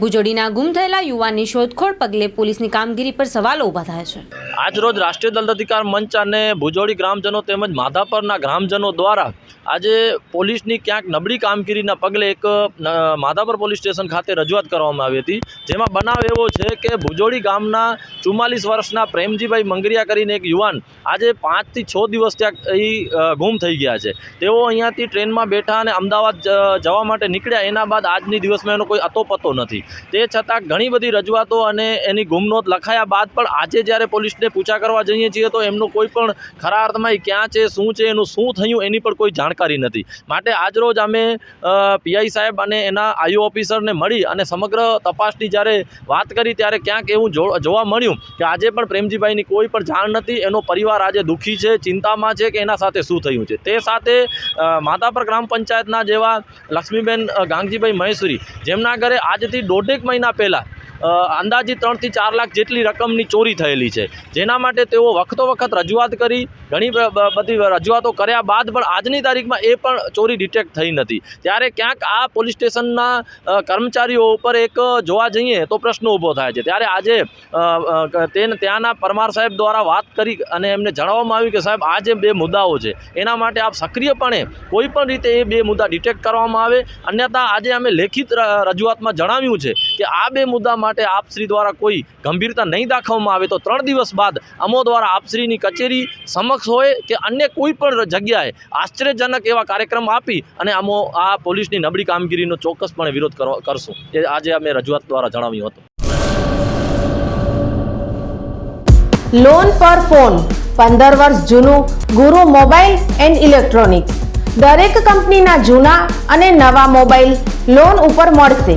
ભુજોડીના ગુમ થયેલા યુવાનની શોધખોળ પગલે પોલીસની કામગીરી પર સવાલો ઊભા થયા છે. આજરોજ રાષ્ટ્રીય દળ અધિકાર મંચ અને ભુજોડી ગ્રામજનો તેમજ માધાપરના ગ્રામજનો દ્વારા આજે પોલીસની ક્યાંક નબળી કામગીરીના પગલે એક માધાપર પોલીસ સ્ટેશન ખાતે રજૂઆત કરવામાં આવી હતી. જેમાં બનાવ એવો છે કે ભુજોડી ગામના ચુમ્માલીસ વર્ષના પ્રેમજીભાઈ મંગરિયા કરીને એક યુવાન આજે પાંચથી છ દિવસ ત્યાં એ ગુમ થઈ ગયા છે. તેઓ અહીંયાથી ટ્રેનમાં બેઠા અને અમદાવાદ જવા માટે નીકળ્યા. એના બાદ આજની દિવસમાં એનો કોઈ અતો પતો નથી. તે છતાં ઘણી બધી રજૂઆતો અને એની ગુમનોંધ લખાયા બાદ પણ આજે જ્યારે પોલીસને પૂછા કરવા જઈએ છીએ તો એમનો કોઈ પણ ખરા અર્થમાં એ ક્યાં છે, શું છે, એનું શું થયું એની પણ કોઈ જાણકારી નથી. માટે આજરોજ અમે પીઆઈ સાહેબ અને એના આઈઓ ઓફિસરને મળી અને સમગ્ર તપાસની જ્યારે વાત કરી ત્યારે ક્યાંક એવું જોવા મળ્યું કે આજે પણ પ્રેમજીભાઈની કોઈ પણ જાણ નથી, એનો પરિવાર આજે દુઃખી છે, ચિંતામાં છે કે એના સાથે શું થયું છે. તે સાથે માતાપર ગ્રામ પંચાયતના જેવા લક્ષ્મીબેન ગાંગજીભાઈ મહેશ્વરી જેમના ઘરે આજથી દોઢેક મહિના પહેલાં અંદાજિત ત્રણથી ચાર લાખ જેટલી રકમની ચોરી થયેલી છે. જેના માટે તેઓ વખતો વખત રજૂઆત કરી, ઘણી બધી રજૂઆતો કર્યા બાદ પણ આજની તારીખમાં એ પણ ચોરી ડિટેક્ટ થઈ નથી. ત્યારે ક્યાંક આ પોલીસ સ્ટેશનના કર્મચારીઓ ઉપર એક જોવા જઈએ તો પ્રશ્ન ઊભો થાય છે. ત્યારે આજે તેને, ત્યાંના પરમાર સાહેબ દ્વારા વાત કરી અને એમને જણાવવામાં આવ્યું કે સાહેબ, આ જે બે મુદ્દાઓ છે, એના માટે આપ સક્રિયપણે કોઈ પણ રીતે એ બે મુદ્દા ડિટેક્ટ કરવામાં આવે. અન્યથા આજે અમે લેખિત રજૂઆતમાં જણાવ્યું છે કે આ બે મુદ્દા માટે આપશ્રી દ્વારા કોઈ ગંભીરતા નહીં દાખવવામાં આવે તો ત્રણ દિવસ બાદ અમો દ્વારા આપશ્રીની કચેરી સમક્ષ હોય કે અન્ય કોઈ પણ જગ્યાએ આશ્ચર્યજનક એવા કાર્યક્રમ આપી અને અમો આ પોલીસની નબળી કામગીરીનો ચોક્કસપણે વિરોધ કરશું. એ આજે અમે રજૂઆત દ્વારા જણાવ્યું હતું. લોન પર ફોન પંદર વર્ષ જૂનું, ગુરુ મોબાઈલ એન્ડ ઇલેક્ટ્રોનિક્સ. દરેક કંપનીના જૂના અને નવા મોબાઈલ લોન ઉપર મળશે.